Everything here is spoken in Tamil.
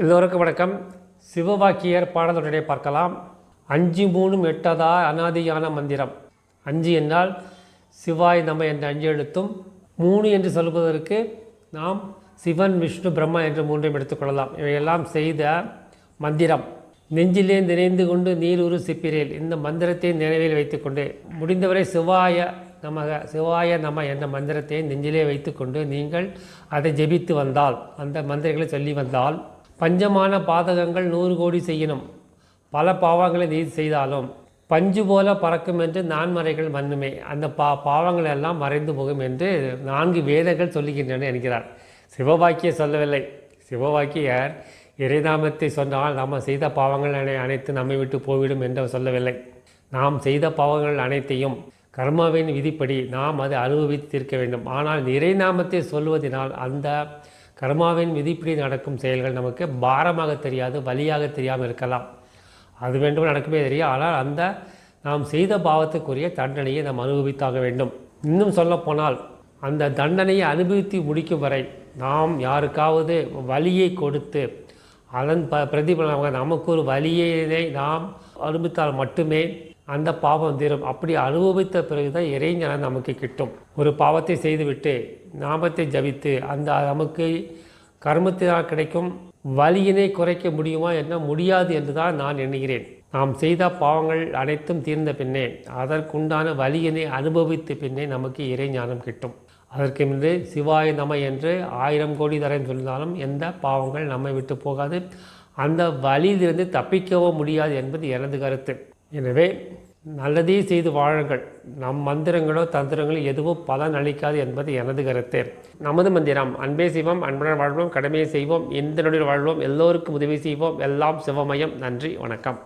எல்லோருக்கும் வணக்கம். சிவவாக்கியர் பாடலுடனே பார்க்கலாம். அஞ்சு மூணும் எட்டதா அனாதியான மந்திரம். அஞ்சு என்றால் சிவாய் நம்ம என்ற அஞ்சு எழுத்தும் மூணு என்று சொல்வதற்கு நாம் சிவன் விஷ்ணு பிரம்மா என்று மூன்றையும் எடுத்துக்கொள்ளலாம் இவையெல்லாம் செய்த மந்திரம். நெஞ்சிலே நினைந்து கொண்டு நீரூறு சிப்பிரேல் இந்த மந்திரத்தை நினைவில் வைத்துக்கொண்டு முடிந்தவரை சிவாய நமக சிவாய நம என்ற மந்திரத்தை நெஞ்சிலே வைத்துக்கொண்டு நீங்கள் அதை ஜெபித்து வந்தால் அந்த மந்திரங்களை சொல்லி வந்தால் பஞ்சமான பாதகங்கள் நூறு கோடி செய்யணும். பல பாவங்களை நீ செய்தாலும் பஞ்சு போல பறக்கும் என்று நான்மறைகள் மண்ணுமே அந்த பா பாவங்கள் எல்லாம் மறைந்து போகும் என்று நான்கு வேதங்கள் சொல்லுகின்றன என்கிறார். சிவவாக்கிய சொல்லவில்லை. சிவவாக்கியர் இறைநாமத்தை சொன்னால் நாம் செய்த பாவங்கள் அனைத்து நம்மை விட்டு போய்விடும் என்று சொல்லவில்லை. நாம் செய்த பாவங்கள் அனைத்தையும் கர்மாவின் விதிப்படி நாம் அதை அனுபவித்து தீர்க்க வேண்டும். ஆனால் இறைநாமத்தை சொல்வதனால் அந்த கர்மாவின் விதிப்படி நடக்கும் செயல்கள் நமக்கு பாரமாக தெரியாது வலியாக தெரியாமல் இருக்கலாம். அது வேண்டும் நடக்குமே தெரியும் ஆனால் அந்த நாம் செய்த பாவத்துக்குரிய தண்டனையை நாம் அனுபவித்தாக வேண்டும். இன்னும் சொல்லப்போனால் அந்த தண்டனையை அனுபவித்து முடிக்கும் வரை நாம் யாருக்காவது வலியை கொடுத்து அதன் ப பிரதிபலனாக நமக்கு ஒரு வலியினை நாம் அனுபவித்தால் மட்டுமே அந்த பாவம் தீரும். அப்படி அனுபவித்த பிறகுதான் இறைஞானம் நமக்கு கிட்டும். ஒரு பாவத்தை செய்துவிட்டு நாமத்தை ஜபித்து அந்த நமக்கு கர்மத்தினால் கிடைக்கும் வலியினை குறைக்க முடியுமா என்ன முடியாது என்று தான் நான் எண்ணுகிறேன். நாம் செய்த பாவங்கள் அனைத்தும் தீர்ந்த பின்னே அதற்குண்டான வலியினை அனுபவித்த பின்னே நமக்கு இறைஞானம் கிட்டும். அதற்கு முன்பு சிவாய நம என்று ஆயிரம் கோடி தரம் சொன்னாலும் எந்த பாவங்கள் நம்மை விட்டு போகாது. அந்த வழியிலிருந்து தப்பிக்கவும் முடியாது என்பது எனது கருத்து. எனவே நல்லதே செய்து வாழுங்கள். நம் மந்திரங்களோ தந்திரங்களோ எதுவும் பலன் அளிக்காது என்பது எனது கருத்து. நமது மந்திரம் அன்பே செய்வோம் அன்புடன் வாழ்வோம் கடமையை செய்வோம் எந்த நொடியில் வாழ்வோம் எல்லோருக்கும் உதவி செய்வோம். எல்லாம் சிவமயம். நன்றி வணக்கம்.